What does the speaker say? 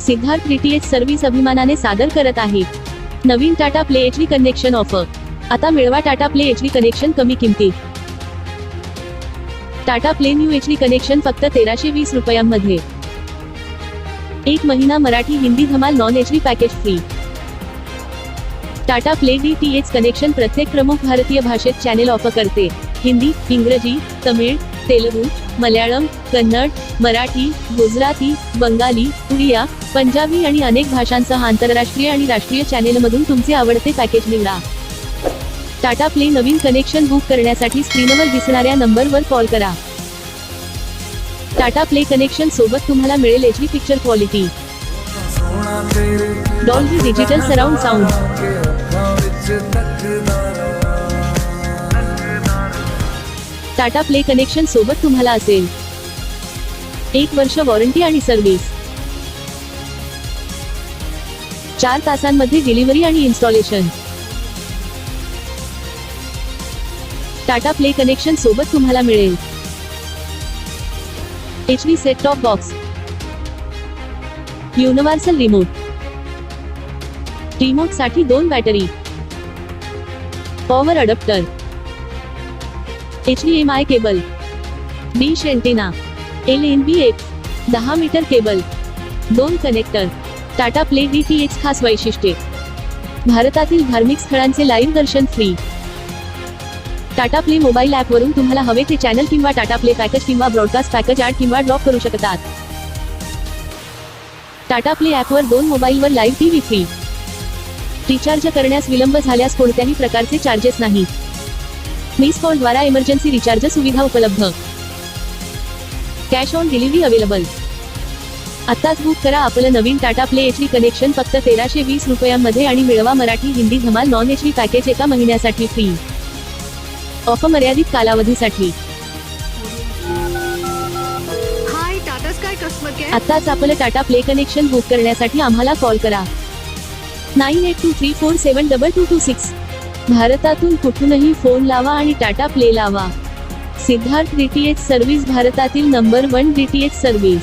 Siddharth DTH service अभिमानाने सादर करत आहे. नवीन Tata Play H connection offer. आता मिळवा Tata Play H D connection कमी किमतीत Tata Play new H D connection फक्त तेराशे वीस रुपयांमध्ये. एक महिना मराठी हिंदी धमाल non H D package free. Tata Play D T H connection प्रत्येक प्रमुख भारतीय भाषेत चॅनेल ऑफर करते. हिंदी इंग्रजी तमिळ तेलुगू मल्याळम कन्नड मराठी गुजराती बंगाली उडिया पंजाबी आणि अनेक भाषांसह आंतरराष्ट्रीय आणि राष्ट्रीय चॅनेलमधून तुमचे आवडते पॅकेज निवडा. टाटा प्ले नवीन कनेक्शन बुक करण्यासाठी स्क्रीनवर दिसणाऱ्या नंबरवर कॉल करा. टाटा प्ले कनेक्शन सोबत तुम्हाला मिळेल H picture quality Dolby digital surround sound. Tata Play connection सोबत तुम्हाला असेल. एक वर्ष वॉरंटी आणि सर्व्हिस चार तासांमध्ये डिलिव्हरी आणि इन्स्टॉलेशन टाटा प्ले कनेक्शन सोबत तुम्हाला मिळेल. H D set top box universal remote रिमोटसाठी दोन battery power adapter H D M I cable dish antenna L N B F दहा मीटर केबल दोन connector Tata Play D T H खास वैशिष्ट्ये. भारतातील धार्मिक स्थळांचे लाईव्ह दर्शन फ्री टाटा प्ले मोबाईल ॲपवरून तुम्हाला हवे ते चॅनल किंवा टाटा प्ले पॅकेज किंवा ब्रॉडकास्ट पॅकेज ॲड किंवा ड्रॉप करू शकतात. टाटा प्ले ॲपवर दोन मोबाईलवर लाईव्ह टीव्ही फ्री रिचार्ज करण्यास विलंब झाल्यास कोणत्याही प्रकारचे चार्जेस नाही. मिस कॉलद्वारा इमर्जन्सी रिचार्ज सुविधा उपलब्ध. कॅश ऑन डिलिव्हरी अवेलेबल आत्ताच बुक करा आपलं नवीन Tata Play H D connection फक्त तेराशे वीस रुपयांमध्ये आणि मिळवा मराठी हिंदी धमाल नॉन एच डी पॅकेज एका महिन्यासाठी फ्री ऑफर मर्यादित कालावधीसाठी. आत्ताच आपलं टाटा प्ले कनेक्शन बुक करण्यासाठी आम्हाला कॉल करा. Nine eight two three four seven double two two six. भारतातून कुठूनही फोन लावा आणि टाटा प्ले लावा. सिद्धार्थ डीटीएच सर्व्हिस भारतातील नंबर वन डीटीएच सर्व्हिस